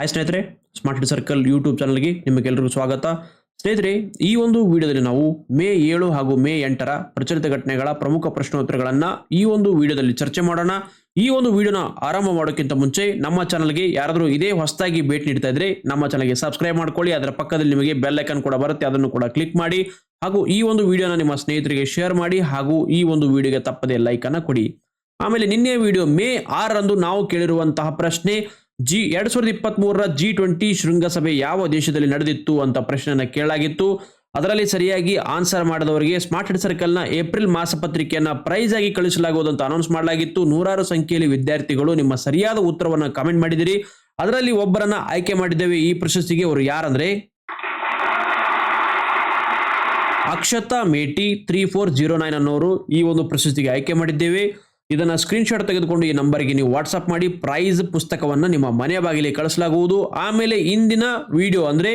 Hi ಸ್ನೇಹಿತರೆ smart circle YouTube ಚಾನಲ್ಗೆ ನಿಮಗೆಲ್ಲರಿಗೂ ಸ್ವಾಗತ. ಸ್ನೇಹಿತರೆ, ಈ ಒಂದು ವಿಡಿಯೋದಲ್ಲಿ ನಾವು ಮೇ ಏಳು ಹಾಗೂ ಮೇ ಎಂಟರ ಪ್ರಚಲಿತ ಘಟನೆಗಳ ಪ್ರಮುಖ ಪ್ರಶ್ನೋತ್ತರಗಳನ್ನು ಈ ಒಂದು ವಿಡಿಯೋದಲ್ಲಿ ಚರ್ಚೆ ಮಾಡೋಣ. ಈ ಒಂದು ವಿಡಿಯೋನ ಆರಂಭ ಮಾಡೋಕ್ಕಿಂತ ಮುಂಚೆ ನಮ್ಮ ಚಾನಲ್ಗೆ ಯಾರಾದರೂ ಇದೇ ಹೊಸದಾಗಿ ಭೇಟಿ ನೀಡ್ತಾ ಇದ್ರೆ ನಮ್ಮ ಚಾನಲ್ಗೆ ಸಬ್ಸ್ಕ್ರೈಬ್ ಮಾಡ್ಕೊಳ್ಳಿ. ಅದರ ಪಕ್ಕದಲ್ಲಿ ನಿಮಗೆ ಬೆಲ್ ಕೂಡ ಬರುತ್ತೆ, ಅದನ್ನು ಕೂಡ ಕ್ಲಿಕ್ ಮಾಡಿ. ಹಾಗೂ ಈ ಒಂದು ವಿಡಿಯೋನ ನಿಮ್ಮ ಸ್ನೇಹಿತರಿಗೆ ಶೇರ್ ಮಾಡಿ ಹಾಗೂ ಈ ಒಂದು ವಿಡಿಯೋಗೆ ತಪ್ಪದೇ ಲೈಕನ್ನು ಕೊಡಿ. ಆಮೇಲೆ ನಿನ್ನೆ ವಿಡಿಯೋ ಮೇ ಆರರಂದು ನಾವು ಕೇಳಿರುವಂತಹ ಪ್ರಶ್ನೆ ಜಿ ಎರಡ್ ಸಾವಿರದ ಇಪ್ಪತ್ತ್ ಮೂರರ ಜಿ ಟ್ವೆಂಟಿ ಶೃಂಗಸಭೆ ಯಾವ ದೇಶದಲ್ಲಿ ನಡೆದಿತ್ತು ಅಂತ ಪ್ರಶ್ನೆಯನ್ನು ಕೇಳಲಾಗಿತ್ತು. ಅದರಲ್ಲಿ ಸರಿಯಾಗಿ ಆನ್ಸರ್ ಮಾಡಿದವರಿಗೆ ಸ್ಮಾರ್ಟ್ ಹೆಡ್ ಸರ್ಕಲ್ನ ಏಪ್ರಿಲ್ ಮಾಸಪತ್ರಿಕೆಯನ್ನು ಪ್ರೈಸ್ ಆಗಿ ಕಳಿಸಲಾಗುವುದು ಅಂತ ಅನೌನ್ಸ್ ಮಾಡಲಾಗಿತ್ತು. ನೂರಾರು ಸಂಖ್ಯೆಯಲ್ಲಿ ವಿದ್ಯಾರ್ಥಿಗಳು ನಿಮ್ಮ ಸರಿಯಾದ ಉತ್ತರವನ್ನು ಕಮೆಂಟ್ ಮಾಡಿದಿರಿ. ಅದರಲ್ಲಿ ಒಬ್ಬರನ್ನ ಆಯ್ಕೆ ಮಾಡಿದ್ದೇವೆ ಈ ಪ್ರಶಸ್ತಿಗೆ ಅವರು ಯಾರಂದ್ರೆ? Akshata Meti three four zero nine ಅನ್ನೋರು ಈ ಒಂದು ಪ್ರಶಸ್ತಿಗೆ ಆಯ್ಕೆ ಮಾಡಿದ್ದೇವೆ. ಇದನ್ನ ಸ್ಕ್ರೀನ್ಶಾಟ್ ತೆಗೆದುಕೊಂಡು ಈ ನಂಬರ್ಗೆ ನೀವು ವಾಟ್ಸಪ್ ಮಾಡಿ ಪ್ರೈಸ್ ಪುಸ್ತಕವನ್ನು ನಿಮ್ಮ ಮನೆ ಬಾಗಿಲಿಗೆ ಕಳಿಸಲಾಗುವುದು. ಆಮೇಲೆ ಇಂದಿನ ವಿಡಿಯೋ ಅಂದರೆ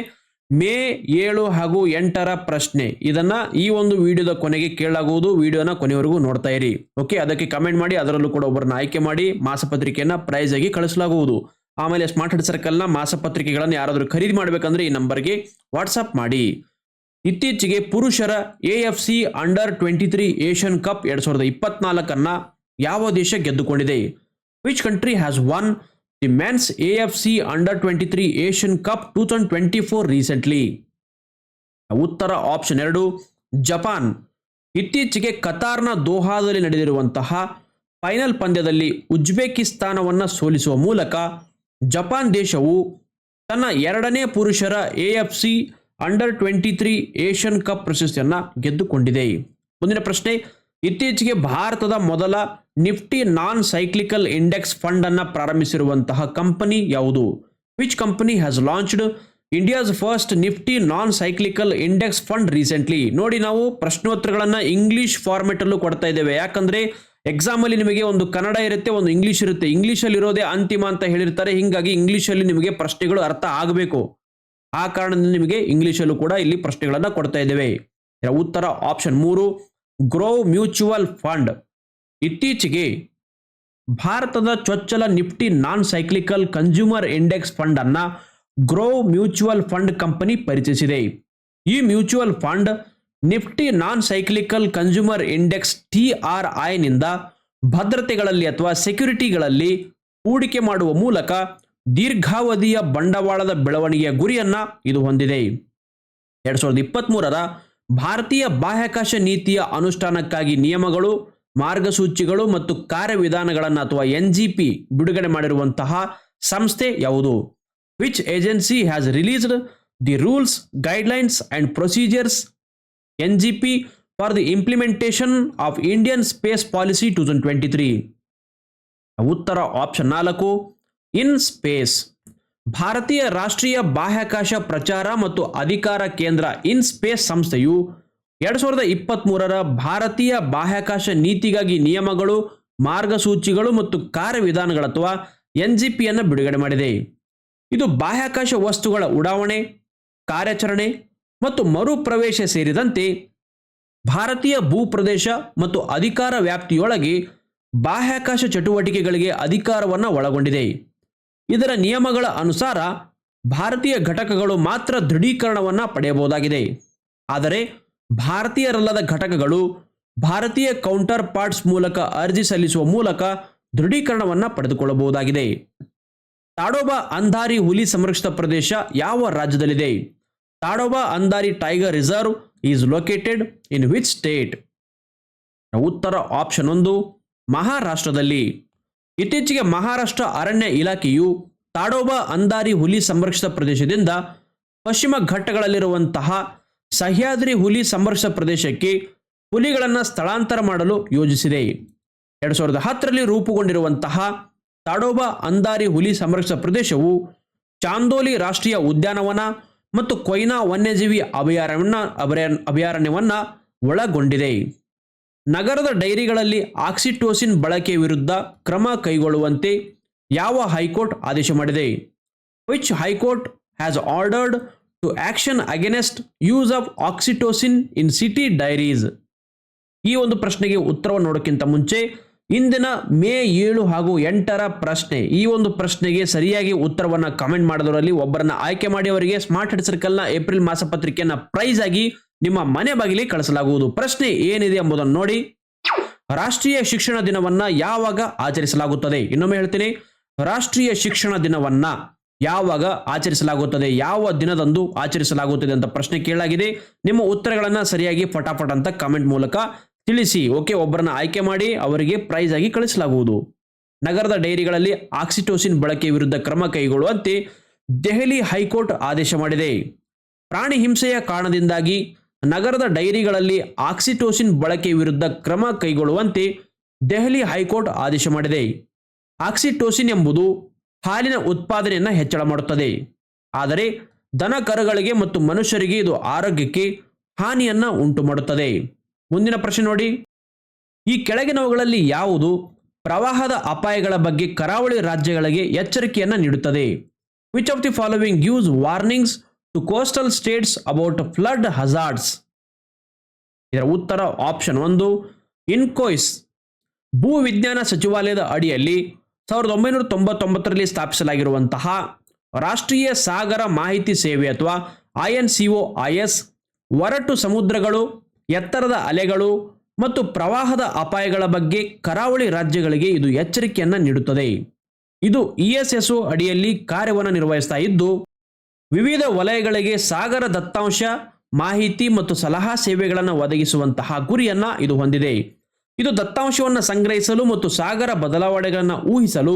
ಮೇ ಏಳು ಹಾಗೂ ಎಂಟರ ಪ್ರಶ್ನೆ. ಇದನ್ನ ಈ ಒಂದು ವಿಡಿಯೋದ ಕೊನೆಗೆ ಕೇಳಲಾಗುವುದು. ವಿಡಿಯೋನ ಕೊನೆವರೆಗೂ ನೋಡ್ತಾ ಇರಿ. ಓಕೆ ಅದಕ್ಕೆ ಕಮೆಂಟ್ ಮಾಡಿ, ಅದರಲ್ಲೂ ಕೂಡ ಒಬ್ಬರನ್ನ ಆಯ್ಕೆ ಮಾಡಿ ಮಾಸಪತ್ರಿಕೆಯನ್ನು ಪ್ರೈಸ್ ಆಗಿ ಕಳಿಸಲಾಗುವುದು. ಆಮೇಲೆ ಸ್ಮಾರ್ಟ್ ಹೆಡ್ ಸರ್ಕಲ್ನ ಮಾಸಪತ್ರಿಕೆಗಳನ್ನು ಯಾರಾದರೂ ಖರೀದಿ ಮಾಡಬೇಕಂದ್ರೆ ಈ ನಂಬರ್ಗೆ ವಾಟ್ಸಪ್ ಮಾಡಿ. ಇತ್ತೀಚೆಗೆ ಪುರುಷರ A F C under twenty three Asian cup ಎರಡು ಸಾವಿರದ ಇಪ್ಪತ್ನಾಲ್ಕನ್ನ ಯಾವ ದೇಶ ಗೆದ್ದುಕೊಂಡಿದೆ? Which country has won the men's A F C under twenty three Asian cup two thousand twenty four recently ಉತ್ತರ ಆಪ್ಷನ್ ಎರಡು ಜಪಾನ್ ಇತ್ತೀಚೆಗೆ ಕತಾರ್ನ ದೋಹಾದಲ್ಲಿ ನಡೆದಿರುವಂತಹ ಫೈನಲ್ ಪಂದ್ಯದಲ್ಲಿ ಉಜ್ಬೇಕಿಸ್ತಾನವನ್ನು ಸೋಲಿಸುವ ಮೂಲಕ ಜಪಾನ್ ದೇಶವು ತನ್ನ ಎರಡನೇ ಪುರುಷರ A F C under twenty three Asian cup ಪ್ರಶಸ್ತಿಯನ್ನು ಗೆದ್ದುಕೊಂಡಿದೆ. ಮುಂದಿನ ಪ್ರಶ್ನೆ, ಇತ್ತೀಚೆಗೆ ಭಾರತದ ಮೊದಲ Nifty non cyclical index fund ಅನ್ನು ಪ್ರಾರಂಭಿಸಿರುವಂತಹ ಕಂಪನಿ ಯಾವುದು? Which company has launched India's first Nifty non cyclical index fund recently ನೋಡಿ ನಾವು ಪ್ರಶ್ನೋತ್ತರಗಳನ್ನು ಇಂಗ್ಲಿಷ್ ಫಾರ್ಮೆಟ್ ಅಲ್ಲೂ ಕೊಡ್ತಾ ಇದ್ದೇವೆ. ಯಾಕಂದ್ರೆ ಎಕ್ಸಾಮ್ ಅಲ್ಲಿ ನಿಮಗೆ ಒಂದು ಕನ್ನಡ ಇರುತ್ತೆ, ಒಂದು ಇಂಗ್ಲಿಷ್ ಇರುತ್ತೆ. ಇಂಗ್ಲಿಷ್ ಅಲ್ಲಿ ಇರೋದೇ ಅಂತಿಮ ಅಂತ ಹೇಳಿರ್ತಾರೆ. ಹಿಂಗಾಗಿ ಇಂಗ್ಲಿಷ್ ಅಲ್ಲಿ ನಿಮಗೆ ಪ್ರಶ್ನೆಗಳು ಅರ್ಥ ಆಗಬೇಕು. ಆ ಕಾರಣದಿಂದ ನಿಮಗೆ ಇಂಗ್ಲಿಷ್ ಅಲ್ಲೂ ಕೂಡ ಇಲ್ಲಿ ಪ್ರಶ್ನೆಗಳನ್ನ ಕೊಡ್ತಾ ಇದ್ದೇವೆ. ಉತ್ತರ ಆಪ್ಷನ್ ಮೂರು ಗ್ರೋ ಮ್ಯೂಚುವಲ್ ಫಂಡ್ ಇತ್ತೀಚೆಗೆ ಭಾರತದ ಚೊಚ್ಚಲ Nifty non cyclical consumer index fund ಅನ್ನ ಗ್ರೋ ಮ್ಯೂಚುವಲ್ ಫಂಡ್ ಕಂಪನಿ ಪರಿಚಯಿಸಿದೆ. ಈ mutual fund Nifty non cyclical consumer index T R ಐನಿಂದ ಭದ್ರತೆಗಳಲ್ಲಿ ಅಥವಾ ಸೆಕ್ಯುರಿಟಿಗಳಲ್ಲಿ ಹೂಡಿಕೆ ಮಾಡುವ ಮೂಲಕ ದೀರ್ಘಾವಧಿಯ ಬಂಡವಾಳದ ಬೆಳವಣಿಗೆಯ ಗುರಿಯನ್ನ ಇದು ಹೊಂದಿದೆ. ಎರಡ್ ಸಾವಿರದ ಇಪ್ಪತ್ತ್ಮೂರರ ಭಾರತೀಯ ಬಾಹ್ಯಾಕಾಶ ನೀತಿಯ ಅನುಷ್ಠಾನಕ್ಕಾಗಿ ನಿಯಮಗಳು ಮಾರ್ಗಸೂಚಿಗಳು ಮತ್ತು ಕಾರ್ಯವಿಧಾನಗಳನ್ನು ಅಥವಾ ಎನ್ ಜಿ ಪಿ ಬಿಡುಗಡೆ ಮಾಡಿರುವಂತಹ ಸಂಸ್ಥೆ ಯಾವುದು? Which agency has released the rules guidelines and procedures N G P for the implementation of Indian space policy two thousand twenty three ಉತ್ತರ ಆಪ್ಷನ್ ನಾಲ್ಕು ಇನ್ ಸ್ಪೇಸ್ ಭಾರತೀಯ ರಾಷ್ಟ್ರೀಯ ಬಾಹ್ಯಾಕಾಶ ಪ್ರಚಾರ ಮತ್ತು ಅಧಿಕಾರ ಕೇಂದ್ರ ಇನ್ ಸ್ಪೇಸ್ ಸಂಸ್ಥೆಯು ಎರಡ್ ಸಾವಿರದ ಇಪ್ಪತ್ತ್ ಮೂರರ ಭಾರತೀಯ ಬಾಹ್ಯಾಕಾಶ ನೀತಿಗಾಗಿ ನಿಯಮಗಳು, ಮಾರ್ಗಸೂಚಿಗಳು ಮತ್ತು ಕಾರ್ಯವಿಧಾನಗಳ ಅಥವಾ ಎನ್ ಜಿ ಪಿಯನ್ನು ಬಿಡುಗಡೆ ಮಾಡಿದೆ. ಇದು ಬಾಹ್ಯಾಕಾಶ ವಸ್ತುಗಳ ಉಡಾವಣೆ, ಕಾರ್ಯಾಚರಣೆ ಮತ್ತು ಮರುಪ್ರವೇಶ ಸೇರಿದಂತೆ ಭಾರತೀಯ ಭೂಪ್ರದೇಶ ಮತ್ತು ಅಧಿಕಾರ ವ್ಯಾಪ್ತಿಯೊಳಗೆ ಬಾಹ್ಯಾಕಾಶ ಚಟುವಟಿಕೆಗಳಿಗೆ ಅಧಿಕಾರವನ್ನು ಒಳಗೊಂಡಿದೆ. ಇದರ ನಿಯಮಗಳ ಅನುಸಾರ ಭಾರತೀಯ ಘಟಕಗಳು ಮಾತ್ರ ದೃಢೀಕರಣವನ್ನು ಪಡೆಯಬಹುದಾಗಿದೆ. ಆದರೆ ಭಾರತೀಯರಲ್ಲದ ಘಟಕಗಳು ಭಾರತೀಯ ಕೌಂಟರ್ ಪಾರ್ಟ್ಸ್ ಮೂಲಕ ಅರ್ಜಿ ಸಲ್ಲಿಸುವ ಮೂಲಕ ದೃಢೀಕರಣವನ್ನು ಪಡೆದುಕೊಳ್ಳಬಹುದಾಗಿದೆ. ತಾಡೋಬಾ ಅಂಧಾರಿ ಹುಲಿ ಸಂರಕ್ಷಿತ ಪ್ರದೇಶ ಯಾವ ರಾಜ್ಯದಲ್ಲಿದೆ? Tadoba Andhari tiger reserve is located in which state ಉತ್ತರ ಆಪ್ಷನ್ ಒಂದು, ಮಹಾರಾಷ್ಟ್ರದಲ್ಲಿ. ಇತ್ತೀಚೆಗೆ ಮಹಾರಾಷ್ಟ್ರ ಅರಣ್ಯ ಇಲಾಖೆಯು ತಾಡೋಬಾ ಅಂದಾರಿ ಹುಲಿ ಸಂರಕ್ಷಿತ ಪ್ರದೇಶದಿಂದ ಪಶ್ಚಿಮ ಘಟ್ಟಗಳಲ್ಲಿರುವಂತಹ ಸಹ್ಯಾದ್ರಿ ಹುಲಿ ಸಂಘರ್ಷ ಪ್ರದೇಶಕ್ಕೆ ಹುಲಿಗಳನ್ನು ಸ್ಥಳಾಂತರ ಮಾಡಲು ಯೋಜಿಸಿದೆ. ಎರಡು ಸಾವಿರದ ಹತ್ತರಲ್ಲಿ ರೂಪುಗೊಂಡಿರುವಂತಹ ತಾಡೋಬಾ ಅಂದಾರಿ ಹುಲಿ ಸಂರಕ್ಷಿತ ಪ್ರದೇಶವು ಚಾಂದೋಲಿ ರಾಷ್ಟ್ರೀಯ ಉದ್ಯಾನವನ ಮತ್ತು ಕೊಯ್ನಾ ವನ್ಯಜೀವಿ ಅಭಯಾರಣ್ಯ ಅಭಯ ಅಭಯಾರಣ್ಯವನ್ನು ಒಳಗೊಂಡಿದೆ. ನಗರದ ಡೈರಿಗಳಲ್ಲಿ ಆಕ್ಸಿಟೋಸಿನ್ ಬಳಕೆ ವಿರುದ್ಧ ಕ್ರಮ ಕೈಗೊಳ್ಳುವಂತೆ ಯಾವ ಹೈಕೋರ್ಟ್ ಆದೇಶ ಮಾಡಿದೆ? Which high court has ordered to action against use of oxytocin in city diaries. ಈ ಒಂದು ಪ್ರಶ್ನೆಗೆ ಉತ್ತರವನ್ನು ನೋಡೋಕ್ಕಿಂತ ಮುಂಚೆ ಇಂದಿನ ಮೇ ಏಳು ಹಾಗೂ ಎಂಟರ ಪ್ರಶ್ನೆ. ಈ ಒಂದು ಪ್ರಶ್ನೆಗೆ ಸರಿಯಾಗಿ ಉತ್ತರವನ್ನ ಕಮೆಂಟ್ ಮಾಡಿದವರಲ್ಲಿ ಒಬ್ಬರನ್ನ ಆಯ್ಕೆ ಮಾಡಿ ಅವರಿಗೆ ಸ್ಮಾರ್ಟ್ ಹೆಡ್ ಸರ್ಕಲ್ನ ಏಪ್ರಿಲ್ ಮಾಸಪತ್ರಿಕೆಯನ್ನು ಪ್ರೈಸ್ ಆಗಿ ನಿಮ್ಮ ಮನೆ ಬಾಗಿಲಿಗೆ ಕಳಿಸಲಾಗುವುದು. ಪ್ರಶ್ನೆ ಏನಿದೆ ಎಂಬುದನ್ನು ನೋಡಿ. ರಾಷ್ಟ್ರೀಯ ಶಿಕ್ಷಣ ದಿನವನ್ನ ಯಾವಾಗ ಆಚರಿಸಲಾಗುತ್ತದೆ? ಇನ್ನೊಮ್ಮೆ ಹೇಳ್ತೀನಿ. ರಾಷ್ಟ್ರೀಯ ಶಿಕ್ಷಣ ದಿನವನ್ನ ಯಾವಾಗ ಆಚರಿಸಲಾಗುತ್ತದೆ, ಯಾವ ದಿನದಂದು ಆಚರಿಸಲಾಗುತ್ತದೆ ಅಂತ ಪ್ರಶ್ನೆ ಕೇಳಲಾಗಿದೆ. ನಿಮ್ಮ ಉತ್ತರಗಳನ್ನು ಸರಿಯಾಗಿ ಫಟಾಫಟ್ ಅಂತ ಕಾಮೆಂಟ್ ಮೂಲಕ ತಿಳಿಸಿ. ಓಕೆ ಒಬ್ಬರನ್ನ ಆಯ್ಕೆ ಮಾಡಿ ಅವರಿಗೆ ಪ್ರೈಸ್ ಆಗಿ ಕಳಿಸಲಾಗುವುದು. ನಗರದ ಡೈರಿಗಳಲ್ಲಿ ಆಕ್ಸಿಟೋಸಿನ್ ಬಳಕೆ ವಿರುದ್ಧ ಕ್ರಮ ಕೈಗೊಳ್ಳುವಂತೆ ದೆಹಲಿ ಹೈಕೋರ್ಟ್ ಆದೇಶ ಮಾಡಿದೆ. ಪ್ರಾಣಿ ಹಿಂಸೆಯ ಕಾರಣದಿಂದಾಗಿ ನಗರದ ಡೈರಿಗಳಲ್ಲಿ ಆಕ್ಸಿಟೋಸಿನ್ ಬಳಕೆ ವಿರುದ್ಧ ಕ್ರಮ ಕೈಗೊಳ್ಳುವಂತೆ ದೆಹಲಿ ಹೈಕೋರ್ಟ್ ಆದೇಶ ಮಾಡಿದೆ. ಆಕ್ಸಿಟೋಸಿನ್ ಎಂಬುದು ಹಾಲಿನ ಉತ್ಪಾದನೆಯನ್ನು ಹೆಚ್ಚಳ ಮಾಡುತ್ತದೆ. ಆದರೆ ದನ ಕರುಗಳಿಗೆ ಮತ್ತು ಮನುಷ್ಯರಿಗೆ ಇದು ಆರೋಗ್ಯಕ್ಕೆ ಹಾನಿಯನ್ನ ಉಂಟು ಮಾಡುತ್ತದೆ ಮುಂದಿನ ಪ್ರಶ್ನೆ ನೋಡಿ. ಈ ಕೆಳಗಿನವುಗಳಲ್ಲಿ ಯಾವುದು ಪ್ರವಾಹದ ಅಪಾಯಗಳ ಬಗ್ಗೆ ಕರಾವಳಿ ರಾಜ್ಯಗಳಿಗೆ ಎಚ್ಚರಿಕೆಯನ್ನ ನೀಡುತ್ತದೆ? Which of the following gives warnings to coastal states about flood hazards ಇದರ ಉತ್ತರ ಆಪ್ಷನ್ ಒಂದು ಇನ್ಕೋಯ್ಸ್ ಭೂ ವಿಜ್ಞಾನ ಸಚಿವಾಲಯದ ಅಡಿಯಲ್ಲಿ ಸಾವಿರದ ಒಂಬೈನೂರ ತೊಂಬತ್ತೊಂಬತ್ತರಲ್ಲಿ ಸ್ಥಾಪಿಸಲಾಗಿರುವಂತಹ ರಾಷ್ಟ್ರೀಯ ಸಾಗರ ಮಾಹಿತಿ ಸೇವೆ ಅಥವಾ I N C O I S ಒರಟು ಸಮುದ್ರಗಳು, ಎತ್ತರದ ಅಲೆಗಳು ಮತ್ತು ಪ್ರವಾಹದ ಅಪಾಯಗಳ ಬಗ್ಗೆ ಕರಾವಳಿ ರಾಜ್ಯಗಳಿಗೆ ಇದು ಎಚ್ಚರಿಕೆಯನ್ನು ನೀಡುತ್ತದೆ. ಇದು ಇ ಎಸ್ ಎಸ್ ಅಡಿಯಲ್ಲಿ ಕಾರ್ಯವನ್ನು ನಿರ್ವಹಿಸ್ತಾ ಇದ್ದು, ವಿವಿಧ ವಲಯಗಳಿಗೆ ಸಾಗರ ದತ್ತಾಂಶ, ಮಾಹಿತಿ ಮತ್ತು ಸಲಹಾ ಸೇವೆಗಳನ್ನು ಒದಗಿಸುವಂತಹ ಗುರಿಯನ್ನು ಇದು ಹೊಂದಿದೆ. ಇದು ದತ್ತಾಂಶವನ್ನು ಸಂಗ್ರಹಿಸಲು ಮತ್ತು ಸಾಗರ ಬದಲಾವಣೆಗಳನ್ನು ಊಹಿಸಲು,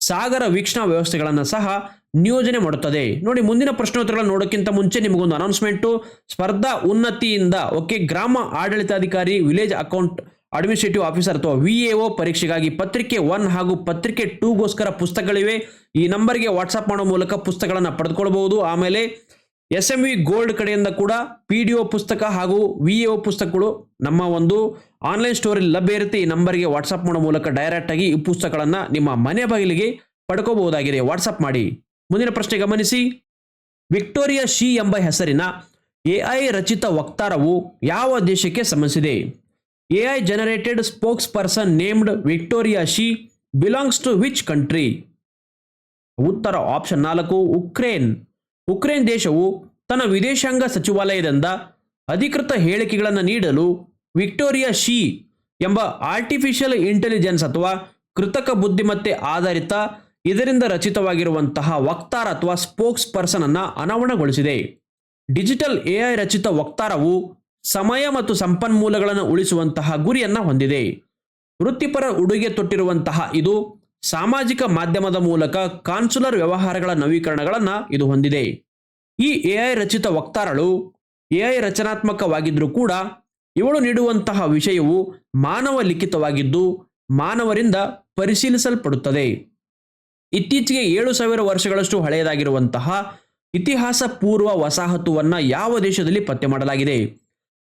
ಸಾಗರ ವೀಕ್ಷಣಾ ವ್ಯವಸ್ಥೆಗಳನ್ನು ಸಹ ನಿಯೋಜನೆ ಮಾಡುತ್ತದೆ. ನೋಡಿ, ಮುಂದಿನ ಪ್ರಶ್ನೋತ್ತರಗಳನ್ನು ನೋಡೋಕ್ಕಿಂತ ಮುಂಚೆ ನಿಮಗೊಂದು ಅನೌನ್ಸ್ಮೆಂಟು ಸ್ಪರ್ಧಾ ಉನ್ನತಿಯಿಂದ, ಓಕೆ, ಗ್ರಾಮ ಆಡಳಿತಾಧಿಕಾರಿ ವಿಲೇಜ್ ಅಕೌಂಟ್ ಅಡ್ಮಿನಿಸ್ಟ್ರೇಟಿವ್ ಆಫೀಸರ್ ಅಥವಾ ವಿ ಎ ಒ ಪರೀಕ್ಷೆಗಾಗಿ ಪತ್ರಿಕೆ ಒನ್ ಹಾಗೂ ಪತ್ರಿಕೆ ಟೂಗೋಸ್ಕರ ಪುಸ್ತಕಗಳಿವೆ. ಈ ನಂಬರ್ಗೆ ವಾಟ್ಸಪ್ ಮಾಡೋ ಮೂಲಕ ಪುಸ್ತಕಗಳನ್ನು ಪಡೆದುಕೊಳ್ಬಹುದು. ಆಮೇಲೆ ಎಸ್ ಎಂ ವಿ ಗೋಲ್ಡ್ ಕಡೆಯಿಂದ ಕೂಡ ಪಿ ಡಿ ಒ ಪುಸ್ತಕ ಹಾಗೂ ವಿ ಎ ಒ ಪುಸ್ತಕಗಳು ನಮ್ಮ ಒಂದು ಆನ್ಲೈನ್ ಸ್ಟೋರಲ್ಲಿ ಲಭ್ಯ ಇರುತ್ತೆ. ಈ ನಂಬರ್ಗೆ ವಾಟ್ಸಪ್ ಮಾಡೋ ಮೂಲಕ ಡೈರೆಕ್ಟ್ ಆಗಿ ಈ ಪುಸ್ತಕಗಳನ್ನು ನಿಮ್ಮ ಮನೆ ಬಾಗಿಲಿಗೆ ಪಡ್ಕೋಬಹುದಾಗಿದೆ. ವಾಟ್ಸಪ್ ಮಾಡಿ. ಮುಂದಿನ ಪ್ರಶ್ನೆ ಗಮನಿಸಿ. ವಿಕ್ಟೋರಿಯಾ ಶಿ ಎಂಬ ಹೆಸರಿನ ಎಐ ರಚಿತ ವಕ್ತಾರವು ಯಾವ ದೇಶಕ್ಕೆ ಸಂಬಂಧಿಸಿದೆ? AI generated spokesperson named Victoria Shi belongs to which country ಉತ್ತರ ಆಪ್ಷನ್ ನಾಲ್ಕು, ಉಕ್ರೇನ್. ಉಕ್ರೇನ್ ದೇಶವು ತನ್ನ ವಿದೇಶಾಂಗ ಸಚಿವಾಲಯದಿಂದ ಅಧಿಕೃತ ಹೇಳಿಕೆಗಳನ್ನು ನೀಡಲು ವಿಕ್ಟೋರಿಯಾ ಶಿ ಎಂಬ ಆರ್ಟಿಫಿಷಿಯಲ್ ಇಂಟೆಲಿಜೆನ್ಸ್ ಅಥವಾ ಕೃತಕ ಬುದ್ಧಿಮತ್ತೆ ಆಧಾರಿತ, ಇದರಿಂದ ರಚಿತವಾಗಿರುವಂತಹ ವಕ್ತಾರ ಅಥವಾ ಸ್ಪೋಕ್ಸ್ ಪರ್ಸನ್ ಅನ್ನು ಅನಾವರಣಗೊಳಿಸಿದೆ. ಡಿಜಿಟಲ್ ಎಐ ರಚಿತ ವಕ್ತಾರವು ಸಮಯ ಮತ್ತು ಸಂಪನ್ಮೂಲಗಳನ್ನು ಉಳಿಸುವಂತಹ ಗುರಿಯನ್ನ ಹೊಂದಿದೆ. ವೃತ್ತಿಪರ ಉಡುಗೆ ತೊಟ್ಟಿರುವಂತಹ ಇದು ಸಾಮಾಜಿಕ ಮಾಧ್ಯಮದ ಮೂಲಕ ಕಾನ್ಸುಲರ್ ವ್ಯವಹಾರಗಳ ನವೀಕರಣಗಳನ್ನು ಇದು ಹೊಂದಿದೆ. ಈ ಎಐ ರಚಿತ ವಕ್ತಾರಳು ಎಐ ರಚನಾತ್ಮಕವಾಗಿದ್ದರೂ ಕೂಡ ಇವಳು ನೀಡುವಂತಹ ವಿಷಯವು ಮಾನವ ಲಿಖಿತವಾಗಿದ್ದು ಮಾನವರಿಂದ ಪರಿಶೀಲಿಸಲ್ಪಡುತ್ತದೆ. ಇತ್ತೀಚೆಗೆ ಏಳು ಸಾವಿರ ವರ್ಷಗಳಷ್ಟು ಹಳೆಯದಾಗಿರುವಂತಹ ಇತಿಹಾಸ ಪೂರ್ವ ವಸಾಹತುವನ್ನ ಯಾವ ದೇಶದಲ್ಲಿ ಪತ್ತೆ ಮಾಡಲಾಗಿದೆ.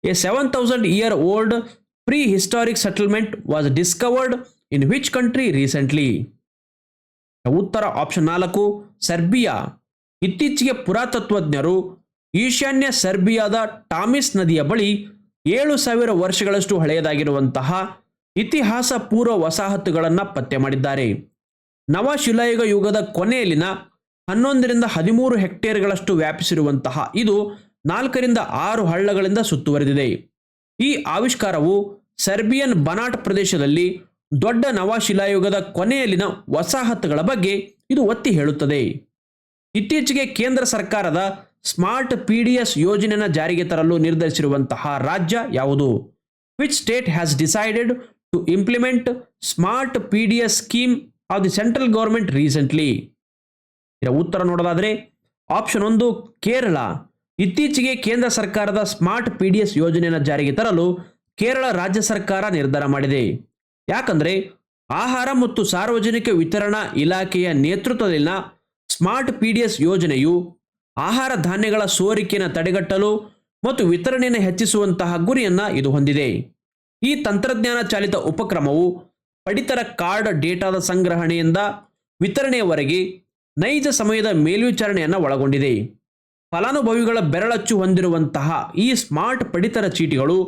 A seven thousand year old prehistoric settlement was discovered in which country recently ಉತ್ತರ ಆಪ್ಷನ್ ನಾಲ್ಕು, ಸರ್ಬಿಯಾ. ಇತ್ತೀಚೆಗೆ ಪುರಾತತ್ವಜ್ಞರು ಈಶಾನ್ಯ ಸರ್ಬಿಯಾದ ಟಾಮಿಸ್ ನದಿಯ ಬಳಿ ಏಳು ಸಾವಿರ ವರ್ಷಗಳಷ್ಟು ಹಳೆಯದಾಗಿರುವಂತಹ ಇತಿಹಾಸ ಪೂರ್ವ ವಸಾಹತುಗಳನ್ನು ಪತ್ತೆ ಮಾಡಿದ್ದಾರೆ. ನವಶಿಲಾಯುಗ ಯುಗದ ಕೊನೆಯಲ್ಲಿನ ಹನ್ನೊಂದರಿಂದ ಹದಿಮೂರು ಹೆಕ್ಟೇರ್ಗಳಷ್ಟು ವ್ಯಾಪಿಸಿರುವಂತಹ ಇದು ನಾಲ್ಕರಿಂದ ಆರು ಹಳ್ಳಗಳಿಂದ ಸುತ್ತುವರೆದಿದೆ. ಈ ಆವಿಷ್ಕಾರವು ಸರ್ಬಿಯನ್ ಬನಾಟ್ ಪ್ರದೇಶದಲ್ಲಿ ದೊಡ್ಡ ನವಶಿಲಾಯುಗದ ಕೊನೆಯಲ್ಲಿನ ವಸಾಹತುಗಳ ಬಗ್ಗೆ ಇದು ಒತ್ತಿ ಹೇಳುತ್ತದೆ. ಇತ್ತೀಚೆಗೆ ಕೇಂದ್ರ ಸರ್ಕಾರದ ಸ್ಮಾರ್ಟ್ ಪಿ ಡಿ ಎಸ್ ಯೋಜನೆಯನ್ನು ಜಾರಿಗೆ ತರಲು ನಿರ್ಧರಿಸಿರುವಂತಹ ರಾಜ್ಯ ಯಾವುದು? Which state has decided to implement smart P D S scheme of the central government recently ಇದರ ಉತ್ತರ ನೋಡೋದಾದರೆ ಆಪ್ಷನ್ ಒಂದು, ಕೇರಳ. ಇತ್ತೀಚೆಗೆ ಕೇಂದ್ರ ಸರ್ಕಾರದ ಸ್ಮಾರ್ಟ್ ಪಿ ಡಿ ಎಸ್ ಯೋಜನೆಯನ್ನು ಜಾರಿಗೆ ತರಲು ಕೇರಳ ರಾಜ್ಯ ಸರ್ಕಾರ ನಿರ್ಧಾರ ಮಾಡಿದೆ. ಯಾಕಂದರೆ ಆಹಾರ ಮತ್ತು ಸಾರ್ವಜನಿಕ ವಿತರಣಾ ಇಲಾಖೆಯ ನೇತೃತ್ವದಲ್ಲಿನ ಸ್ಮಾರ್ಟ್ ಪಿ ಡಿ ಎಸ್ ಯೋಜನೆಯು ಆಹಾರ ಧಾನ್ಯಗಳ ಸೋರಿಕೆಯನ್ನು ತಡೆಗಟ್ಟಲು ಮತ್ತು ವಿತರಣೆಯನ್ನು ಹೆಚ್ಚಿಸುವಂತಹ ಗುರಿಯನ್ನು ಇದು ಹೊಂದಿದೆ. ಈ ತಂತ್ರಜ್ಞಾನ ಚಾಲಿತ ಉಪಕ್ರಮವು ಪಡಿತರ ಕಾರ್ಡ್ ಡೇಟಾದ ಸಂಗ್ರಹಣೆಯಿಂದ ವಿತರಣೆಯವರೆಗೆ ನೈಜ ಸಮಯದ ಮೇಲ್ವಿಚಾರಣೆಯನ್ನು ಒಳಗೊಂಡಿದೆ. ಫಲಾನುಭವಿಗಳ ಬೆರಳಚ್ಚು ಹೊಂದಿರುವಂತಹ ಈ ಸ್ಮಾರ್ಟ್ ಪಡಿತರ ಚೀಟಿಗಳು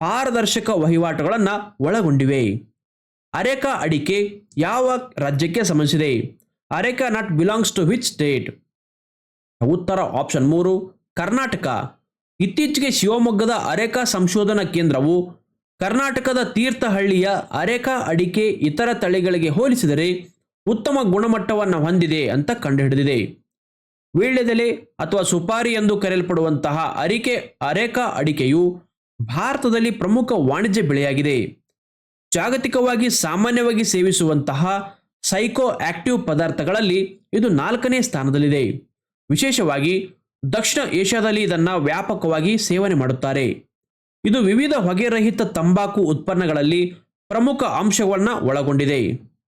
ಪಾರದರ್ಶಕ ವಹಿವಾಟುಗಳನ್ನು ಒಳಗೊಂಡಿವೆ. ಅರೇಕಾ ಅಡಿಕೆ ಯಾವ ರಾಜ್ಯಕ್ಕೆ ಸಂಬಂಧಿಸಿದೆ? Areca nut belongs to which state? ಉತ್ತರ ಆಪ್ಷನ್ ಮೂರು, ಕರ್ನಾಟಕ. ಇತ್ತೀಚೆಗೆ ಶಿವಮೊಗ್ಗದ ಅರೇಕಾ ಸಂಶೋಧನಾ ಕೇಂದ್ರವು ಕರ್ನಾಟಕದ ತೀರ್ಥಹಳ್ಳಿಯ ಅರೇಕಾ ಅಡಿಕೆ ಇತರ ತಳಿಗಳಿಗೆ ಹೋಲಿಸಿದರೆ ಉತ್ತಮ ಗುಣಮಟ್ಟವನ್ನು ಹೊಂದಿದೆ ಅಂತ ಕಂಡುಹಿಡಿದಿದೆ. ವೀಳ್ಯದೆಲೆ ಅಥವಾ ಸುಪಾರಿ ಎಂದು ಕರೆಯಲ್ಪಡುವಂತಹ ಅರಿಕೆ ಅರೇಕಾ ಅಡಿಕೆಯು ಭಾರತದಲ್ಲಿ ಪ್ರಮುಖ ವಾಣಿಜ್ಯ ಬೆಳೆಯಾಗಿದೆ. ಜಾಗತಿಕವಾಗಿ ಸಾಮಾನ್ಯವಾಗಿ ಸೇವಿಸುವಂತಹ ಸೈಕೋ ಆಕ್ಟಿವ್ ಪದಾರ್ಥಗಳಲ್ಲಿ ಇದು ನಾಲ್ಕನೇ ಸ್ಥಾನದಲ್ಲಿದೆ. ವಿಶೇಷವಾಗಿ ದಕ್ಷಿಣ ಏಷ್ಯಾದಲ್ಲಿ ಇದನ್ನು ವ್ಯಾಪಕವಾಗಿ ಸೇವನೆ ಮಾಡುತ್ತಾರೆ. ಇದು ವಿವಿಧ ಹೊಗೆರಹಿತ ತಂಬಾಕು ಉತ್ಪನ್ನಗಳಲ್ಲಿ ಪ್ರಮುಖ ಅಂಶಗಳನ್ನು ಒಳಗೊಂಡಿದೆ.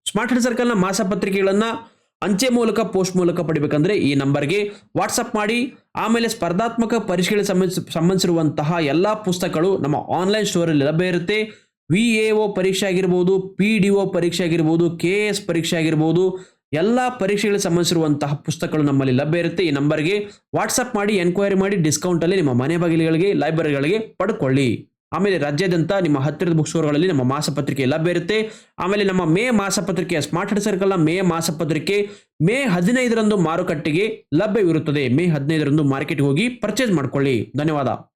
ಸ್ಮಾರ್ಟ್ ಹೆಡ್ ಸರ್ಕಲ್ನ ಮಾಸಪತ್ರಿಕೆಗಳನ್ನು ಅಂಚೆ ಮೂಲಕ, ಪೋಸ್ಟ್ ಮೂಲಕ ಪಡಿಬೇಕಂದ್ರೆ ಈ ನಂಬರ್ಗೆ ವಾಟ್ಸಪ್ ಮಾಡಿ, ಆಮೇಲೆ ಸ್ಪರ್ಧಾತ್ಮಕ ಪರೀಕ್ಷೆಗಳಿಗೆ ಸಂಬಂಧಿಸಿ, ಸಂಬಂಧಿಸಿರುವಂತಹ ಎಲ್ಲ ಪುಸ್ತಕಗಳು ನಮ್ಮ ಆನ್ಲೈನ್ ಸ್ಟೋರಲ್ಲಿ ಲಭ್ಯ ಇರುತ್ತೆ. ವಿ ಎ ಒ ಪರೀಕ್ಷೆ ಆಗಿರ್ಬೋದು, ಪಿ ಡಿ ಒ ಪರೀಕ್ಷೆ ಆಗಿರ್ಬೋದು, ಕೆ ಎಸ್ ಪರೀಕ್ಷೆ ಆಗಿರ್ಬೋದು, ಎಲ್ಲ ಪರೀಕ್ಷೆಗಳಿಗೆ ಸಂಬಂಧಿಸಿರುವಂತಹ ಪುಸ್ತಕಗಳು ನಮ್ಮಲ್ಲಿ ಲಭ್ಯ ಇರುತ್ತೆ. ಈ ನಂಬರ್ಗೆ ವಾಟ್ಸಪ್ ಮಾಡಿ ಎನ್ಕ್ವೈರಿ ಮಾಡಿ ಡಿಸ್ಕೌಂಟಲ್ಲಿ ನಿಮ್ಮ ಮನೆ ಬಾಗಿಲುಗಳಿಗೆ ಲೈಬ್ರರಿಗಳಿಗೆ ಪಡ್ಕೊಳ್ಳಿ. ಆಮೇಲೆ ರಾಜ್ಯಾದ್ಯಂತ ನಿಮ್ಮ ಹತ್ತಿರದ ಬುಕ್ ಸ್ಟೋರ್ಗಳಲ್ಲಿ ನಮ್ಮ ಮಾಸಪತ್ರಿಕೆ ಲಭ್ಯ ಇರುತ್ತೆ. ಆಮೇಲೆ ನಮ್ಮ ಮೇ ಮಾಸಪತ್ರಿಕೆ ಸ್ಮಾರ್ಟ್ ಸರ್ಕಲ್ನ ಮೇ ಮಾಸಪತ್ರಿಕೆ ಮೇ ಹದಿನೈದರಂದು ಮಾರುಕಟ್ಟೆಗೆ ಲಭ್ಯವಿರುತ್ತದೆ. ಮೇ ಹದಿನೈದರಂದು ಮಾರ್ಕೆಟ್ಗೆ ಹೋಗಿ ಪರ್ಚೇಸ್ ಮಾಡ್ಕೊಳ್ಳಿ. ಧನ್ಯವಾದ.